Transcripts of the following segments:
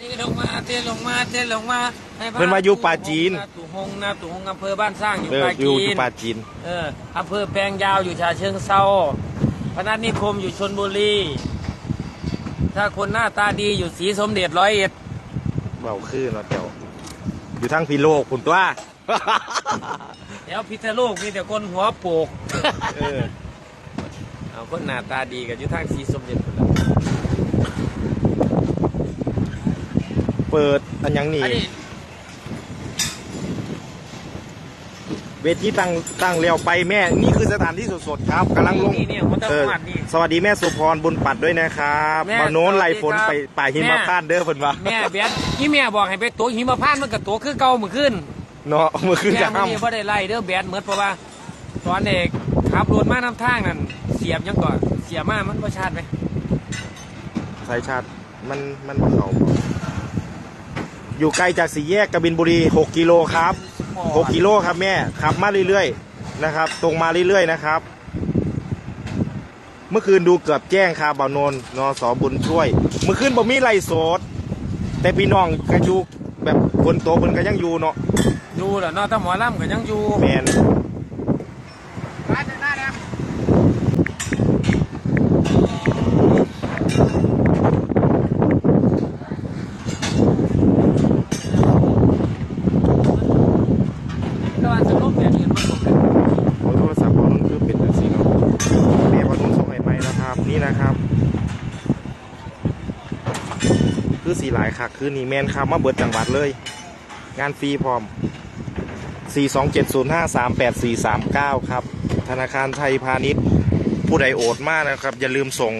ตีลงมาเตีลงมาเตีลงมาให้พระเพิ่นว่าอยู่ปราจีนตู่หงนะตู่หงอำเภอบ้านสร้างอยู่เออปราอยู่จีอยู่นปราจีนเอออำเภอแปลงยาวอยู่ชาเชิงเซาพนัสนิคมอยู่ชนบุรีถ้าคนหน้าตาดีอยู่สีสมเด็จร้อยเอ็ดเบาขึ้นเนาะเจ้าอยู่ทั้งพีโลกคุณตัวแถวพิษณุโลกมีแต่คนหัวโปกเออเอาคนหน้าตาดีกันอยู่ทางสีสมเด็จพุ่นล่ะ เปิดอันยังนี่อันนี้เวทีตั้งตั้งเร็วไปแม่นี่คือสถานที่สดๆครับกำลังลงนี่เนี่ยมันต้องเออหวัดนี่ สวัสดีแม่สุพรบุญปัดด้วยนะครับแม่มาโน้นสวัสดีไล่ฝนครับไปป่าหิมพานต์เด้อเพิ่นว่าแม่เบียดที่แม่บอกให้ไปตัวหิมพานต์มันกับตัวคือเก่าเหมือนขึ้นเนาะเมื่อคืนแม่จะมันห้ามนี่ว่าได้ไล่เด้อแบดเหมือนเพราะว่า ตอนเด็กขับรถมาน้ำทางนั่นเสียบยังก่อนเสียบมามันประชาติไหมสายชาติมันมันมาเขา อยู่ไกลจากสี่แยกกบินบุรี 6 กิโลครับ 6 กิโลครับแม่ขับมาเรื่อยๆนะครับ ตรงมาเรื่อยๆนะครับ เมื่อคืนดูเกือบแจ้งคาบ่าวนนท์นสบุญช่วย เมื่อคืนบ่มีไรโสด แต่พี่น้องกระยูแบบคนโตเพิ่นก็ยังอยู่เนาะดูแหละเนอกถ้าหมอลำก็ยังอยู่ แมน ก็ว่าจะลบแบบนี้มันก็เป็น โอ้โทรศัพท์บ่าวนนท์คือเป็นจังซี่เนาะแม่บ่าวนนท์ส่งให้ใหม่นะครับ นี่นะครับ คือสีหลายคักคือนี่แมนครับมาเบิดจังหวัดเลย งานฟรีพร้อม 42705384439ครับ ธนาคารไทยพาณิชย์ผู้ใดโอดมากนะครับ อย่าลืมส่ง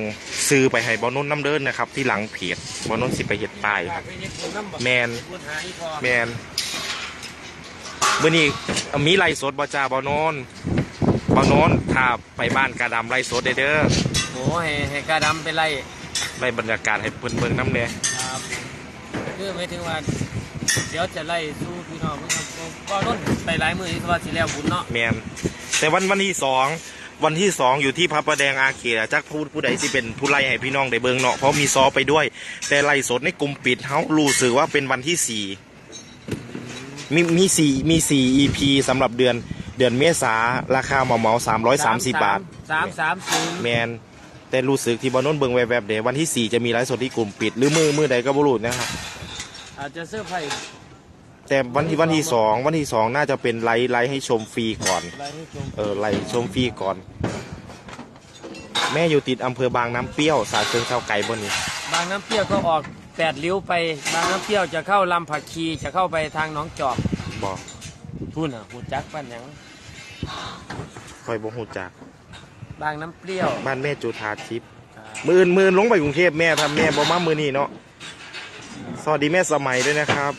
ซื้อไปให้บอนนท์น้ำเดินนะครับ ที่หลังเพจบอนนท์สิไปเห็ดป้ายครับ แมนแมนเมื่อนี้มีไล่สดบอจาบอนนท์บอนนท์ถ้าไปบ้านกาดำไล่สดได้เด้อโอ้ให้ให้กาดำไปไล่ไล่บรรยากาศให้เพิ่นเบิ่งน้ำเนี่ย ครับคือไม่ถึงว่าเดี๋ยวจะไล่สู้พี่น้องเพิ่นครับก็ร่นไปหลายมือที่ว่าสิแล้วบุญเนาะแมนแต่วันวันที่สองวันที่สองอยู่ที่พระประแดงอาเขตจักผู้ผู้ใดที่เป็นผู้ไล่ให้พี่น้องได้เบิ่งเนาะเพราะมีซอไปด้วย แต่ไล่สดในกลุ่มปิดเฮารู้สึกว่าเป็นวันที่สี่มีมีสี่มีสี่ EP สำหรับเดือนเดือนเมษาราคาเหมาเหมาสามร้อยสามสิบบาท สามสามศูนย์แมน แต่รู้สึกที่บอนนท์เบิ่งแวบๆเดี๋ยววันที่สี่จะมีไลฟ์สดที่กลุ่มปิด หรือมือมือใดก็บ่รู้นะครับ อาจจะเสื้อไผ่แต่วันที่วันที่สองวันที่สองน่าจะเป็นไลฟ์ไลฟ์ให้ชมฟรีก่อนไล่ให้ชมเออไลฟ์ชมฟรีก่อน แม่อยู่ติดอำเภอบางน้ำเปรี้ยวสาเชิงเซาไก่บนนี้ บางน้ำเปรี้ยวก็ออกแปดริ้วไป บางน้ำเปรี้ยวจะเข้าลำผักชีจะเข้าไปทางหนองจอกบอกทุ่นอะหูจักปั้นหยังคอยบ่ฮู้จัก บางน้ำเปรี้ยวบ้านแม่จุธาทิพย์มื่นมื่นลงไปกรุงเทพแม่ทำแม่บ่มามือนี่เนาะสวัสดีแม่สมัยด้วยนะครับ